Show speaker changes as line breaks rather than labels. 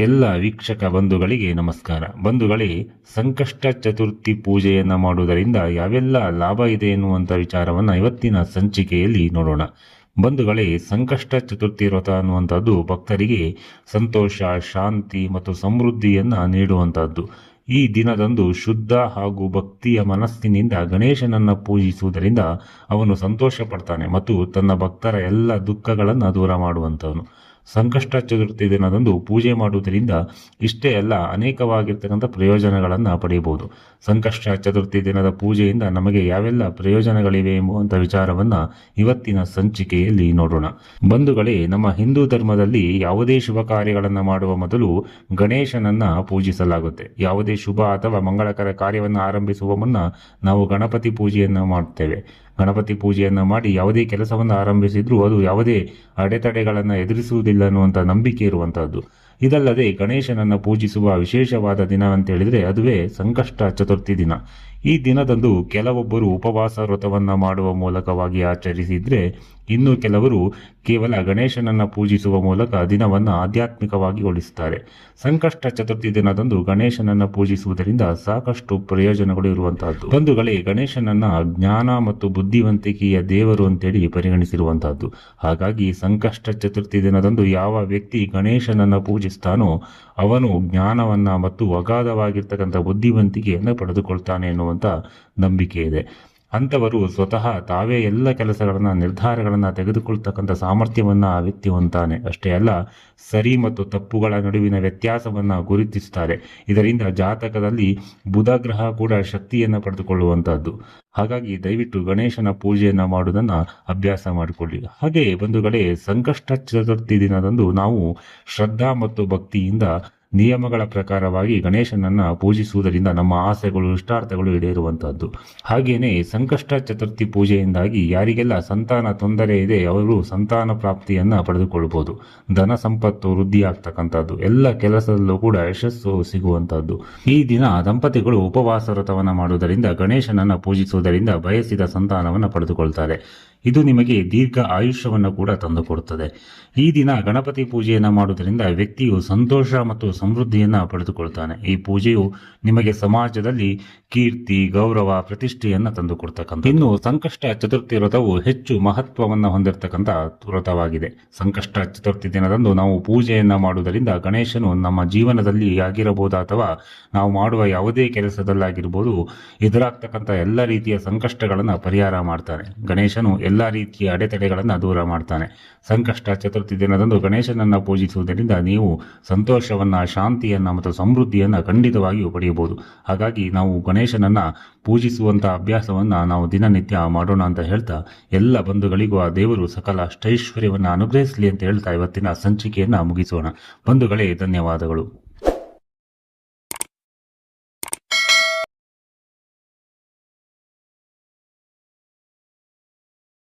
ಎಲ್ಲ ವೀಕ್ಷಕ ಬಂಧುಗಳಿಗೆ ನಮಸ್ಕಾರ. ಬಂಧುಗಳೇ, ಸಂಕಷ್ಟ ಚತುರ್ಥಿ ಪೂಜೆಯನ್ನು ಮಾಡುವುದರಿಂದ ಯಾವೆಲ್ಲ ಲಾಭ ಇದೆ ಎನ್ನುವಂಥ ವಿಚಾರವನ್ನು ಇವತ್ತಿನ ಸಂಚಿಕೆಯಲ್ಲಿ ನೋಡೋಣ. ಬಂಧುಗಳೇ, ಸಂಕಷ್ಟ ಚತುರ್ಥಿ ವ್ರತ ಅನ್ನುವಂಥದ್ದು ಭಕ್ತರಿಗೆ ಸಂತೋಷ, ಶಾಂತಿ ಮತ್ತು ಸಮೃದ್ಧಿಯನ್ನು ನೀಡುವಂಥದ್ದು. ಈ ದಿನದಂದು ಶುದ್ಧ ಹಾಗೂ ಭಕ್ತಿಯ ಮನಸ್ಸಿನಿಂದ ಗಣೇಶನನ್ನು ಪೂಜಿಸುವುದರಿಂದ ಅವನು ಸಂತೋಷ ಪಡ್ತಾನೆ ಮತ್ತು ತನ್ನ ಭಕ್ತರ ಎಲ್ಲ ದುಃಖಗಳನ್ನು ದೂರ ಮಾಡುವಂಥವನು. ಸಂಕಷ್ಟ ಚತುರ್ಥಿ ದಿನದಂದು ಪೂಜೆ ಮಾಡುವುದರಿಂದ ಇಷ್ಟೇ ಅಲ್ಲ, ಅನೇಕವಾಗಿರ್ತಕ್ಕಂಥ ಪ್ರಯೋಜನಗಳನ್ನು ಪಡೆಯಬಹುದು. ಸಂಕಷ್ಟ ಚತುರ್ಥಿ ದಿನದ ಪೂಜೆಯಿಂದ ನಮಗೆ ಯಾವೆಲ್ಲ ಪ್ರಯೋಜನಗಳಿವೆ ಎಂಬುವಂಥ ವಿಚಾರವನ್ನು ಇವತ್ತಿನ ಸಂಚಿಕೆಯಲ್ಲಿ ನೋಡೋಣ. ಬಂಧುಗಳೇ, ನಮ್ಮ ಹಿಂದೂ ಧರ್ಮದಲ್ಲಿ ಯಾವುದೇ ಶುಭ ಕಾರ್ಯಗಳನ್ನು ಮಾಡುವ ಮೊದಲು ಗಣೇಶನನ್ನ ಪೂಜಿಸಲಾಗುತ್ತೆ. ಯಾವುದೇ ಶುಭ ಅಥವಾ ಮಂಗಳಕರ ಕಾರ್ಯವನ್ನು ಆರಂಭಿಸುವ ಮುನ್ನ ನಾವು ಗಣಪತಿ ಪೂಜೆಯನ್ನು ಮಾಡುತ್ತೇವೆ. ಗಣಪತಿ ಪೂಜೆಯನ್ನು ಮಾಡಿ ಯಾವುದೇ ಕೆಲಸವನ್ನು ಆರಂಭಿಸಿದರೂ ಅದು ಯಾವುದೇ ಅಡೆತಡೆಗಳನ್ನು ಎದುರಿಸುವುದಿಲ್ಲ ಅನ್ನುವಂಥ ನಂಬಿಕೆ ಇರುವಂತಹದ್ದು. ಇದಲ್ಲದೆ ಗಣೇಶನನ್ನು ಪೂಜಿಸುವ ವಿಶೇಷವಾದ ದಿನ ಅಂತ ಹೇಳಿದರೆ ಅದುವೇ ಸಂಕಷ್ಟ ಚತುರ್ಥಿ ದಿನ. ಈ ದಿನದಂದು ಕೆಲವೊಬ್ಬರು ಉಪವಾಸ ವ್ರತವನ್ನು ಮಾಡುವ ಮೂಲಕವಾಗಿ ಆಚರಿಸಿದ್ರೆ ಇನ್ನು ಕೆಲವರು ಕೇವಲ ಗಣೇಶನನ್ನು ಪೂಜಿಸುವ ಮೂಲಕ ದಿನವನ್ನು ಆಧ್ಯಾತ್ಮಿಕವಾಗಿ ಉಳಿಸುತ್ತಾರೆ ಸಂಕಷ್ಟ ಚತುರ್ಥಿ ದಿನದಂದು ಗಣೇಶನನ್ನು ಪೂಜಿಸುವುದರಿಂದ ಸಾಕಷ್ಟು ಪ್ರಯೋಜನಗಳು ಇರುವಂತಹದ್ದು. ಬಂಧುಗಳೇ, ಗಣೇಶನನ್ನ ಜ್ಞಾನ ಮತ್ತು ಬುದ್ಧಿವಂತಿಕೆಯ ದೇವರು ಅಂತೇಳಿ ಪರಿಗಣಿಸಿರುವಂತಹದ್ದು. ಹಾಗಾಗಿ ಸಂಕಷ್ಟ ಚತುರ್ಥಿ ದಿನದಂದು ಯಾವ ವ್ಯಕ್ತಿ ಗಣೇಶನನ್ನ ಪೂಜಿಸ್ತಾನೋ ಅವನು ಜ್ಞಾನವನ್ನು ಮತ್ತು ಅಗಾಧವಾಗಿರ್ತಕ್ಕಂಥ ಬುದ್ಧಿವಂತಿಕೆಯನ್ನು ಪಡೆದುಕೊಳ್ತಾನೆ ಎನ್ನುವಂಥ ನಂಬಿಕೆ ಇದೆ ಅಂಥವರು ಸ್ವತಃ ತಾವೇ ಎಲ್ಲ ಕೆಲಸಗಳನ್ನು, ನಿರ್ಧಾರಗಳನ್ನು ತೆಗೆದುಕೊಳ್ತಕ್ಕಂಥ ಸಾಮರ್ಥ್ಯವನ್ನು ಆ ವ್ಯಕ್ತಿ ಹೊಂದಾನೆ ಅಷ್ಟೇ ಅಲ್ಲ, ಸರಿ ಮತ್ತು ತಪ್ಪುಗಳ ನಡುವಿನ ವ್ಯತ್ಯಾಸವನ್ನು ಗುರುತಿಸುತ್ತಾರೆ ಇದರಿಂದ ಜಾತಕದಲ್ಲಿ ಬುಧ ಗ್ರಹ ಕೂಡ ಶಕ್ತಿಯನ್ನು ಪಡೆದುಕೊಳ್ಳುವಂಥದ್ದು ಹಾಗಾಗಿ ದಯವಿಟ್ಟು ಗಣೇಶನ ಪೂಜೆಯನ್ನು ಮಾಡುವುದನ್ನು ಅಭ್ಯಾಸ ಮಾಡಿಕೊಳ್ಳಿ. ಹಾಗೆಯೇ ಬಂಧುಗಳೇ, ಸಂಕಷ್ಟ ಚತುರ್ಥಿ ದಿನದಂದು ನಾವು ಶ್ರದ್ಧಾ ಮತ್ತು ಭಕ್ತಿಯಿಂದ ನಿಯಮಗಳ ಪ್ರಕಾರವಾಗಿ ಗಣೇಶನನ್ನು ಪೂಜಿಸುವುದರಿಂದ ನಮ್ಮ ಆಸೆಗಳು, ಇಷ್ಟಾರ್ಥಗಳು ಈಡೇರುವಂತಹದ್ದು. ಹಾಗೆಯೇ ಸಂಕಷ್ಟ ಚತುರ್ಥಿ ಪೂಜೆಯಿಂದಾಗಿ ಯಾರಿಗೆಲ್ಲ ಸಂತಾನ ತೊಂದರೆ ಇದೆ, ಅವರು ಸಂತಾನ ಪ್ರಾಪ್ತಿಯನ್ನು ಪಡೆದುಕೊಳ್ಳಬಹುದು ಧನ ಸಂಪತ್ತು ವೃದ್ಧಿಯಾಗ್ತಕ್ಕಂಥದ್ದು. ಎಲ್ಲ ಕೆಲಸದಲ್ಲೂ ಕೂಡ ಯಶಸ್ಸು ಸಿಗುವಂತಹದ್ದು. ಈ ದಿನ ದಂಪತಿಗಳು ಉಪವಾಸ ವ್ರತವನ್ನು ಮಾಡುವುದರಿಂದ ಗಣೇಶನನ್ನು ಪೂಜಿಸುವುದರಿಂದ ಬಯಸಿದ ಸಂತಾನವನ್ನು ಪಡೆದುಕೊಳ್ತಾರೆ. ಇದು ನಿಮಗೆ ದೀರ್ಘ ಆಯುಷ್ಯವನ್ನು ಕೂಡ ತಂದುಕೊಡುತ್ತದೆ. ಈ ದಿನ ಗಣಪತಿ ಪೂಜೆಯನ್ನು ಮಾಡುವುದರಿಂದ ವ್ಯಕ್ತಿಯು ಸಂತೋಷ ಮತ್ತು ಸಮೃದ್ಧಿಯನ್ನು ಪಡೆದುಕೊಳ್ತಾನೆ. ಈ ಪೂಜೆಯು ನಿಮಗೆ ಸಮಾಜದಲ್ಲಿ ಕೀರ್ತಿ, ಗೌರವ, ಪ್ರತಿಷ್ಠೆಯನ್ನು ತಂದುಕೊಡ್ತಕ್ಕಂಥ ಇನ್ನು ಸಂಕಷ್ಟ ಚತುರ್ಥಿ ವ್ರತವು ಹೆಚ್ಚು ಮಹತ್ವವನ್ನು ಹೊಂದಿರತಕ್ಕಂಥ ವ್ರತವಾಗಿದೆ. ಸಂಕಷ್ಟ ಚತುರ್ಥಿ ದಿನದಂದು ನಾವು ಪೂಜೆಯನ್ನು ಮಾಡುವುದರಿಂದ ಗಣೇಶನು ನಮ್ಮ ಜೀವನದಲ್ಲಿ ಆಗಿರಬಹುದು ಅಥವಾ ನಾವು ಮಾಡುವ ಯಾವುದೇ ಕೆಲಸದಲ್ಲಾಗಿರ್ಬೋದು, ಎದುರಾಗ್ತಕ್ಕಂಥ ಎಲ್ಲ ರೀತಿಯ ಸಂಕಷ್ಟಗಳನ್ನು ಪರಿಹಾರ ಮಾಡ್ತಾನೆ. ಗಣೇಶನು ಎಲ್ಲ ರೀತಿಯ ಅಡೆತಡೆಗಳನ್ನು ದೂರ ಮಾಡ್ತಾನೆ. ಸಂಕಷ್ಟ, ಚತುರ್ಥಿ ದಿನದಂದು ಗಣೇಶನನ್ನು ಪೂಜಿಸುವುದರಿಂದ ನೀವು ಸಂತೋಷವನ್ನು, ಶಾಂತಿಯನ್ನು ಮತ್ತು ಸಮೃದ್ಧಿಯನ್ನು ಖಂಡಿತವಾಗಿಯೂ ಪಡೆಯಬಹುದು. ಹಾಗಾಗಿ ನಾವು ಗಣೇಶನನ್ನು ಪೂಜಿಸುವಂಥ ಅಭ್ಯಾಸವನ್ನು ನಾವು ದಿನನಿತ್ಯ ಮಾಡೋಣ ಅಂತ ಹೇಳ್ತಾ ಎಲ್ಲ ಬಂಧುಗಳಿಗೂ ಆ ದೇವರು ಸಕಲ ಅಷ್ಟೈಶ್ವರ್ಯವನ್ನು ಅನುಗ್ರಹಿಸಲಿ ಅಂತ ಹೇಳ್ತಾ ಇವತ್ತಿನ ಸಂಚಿಕೆಯನ್ನು ಮುಗಿಸೋಣ. ಬಂಧುಗಳೇ, ಧನ್ಯವಾದಗಳು.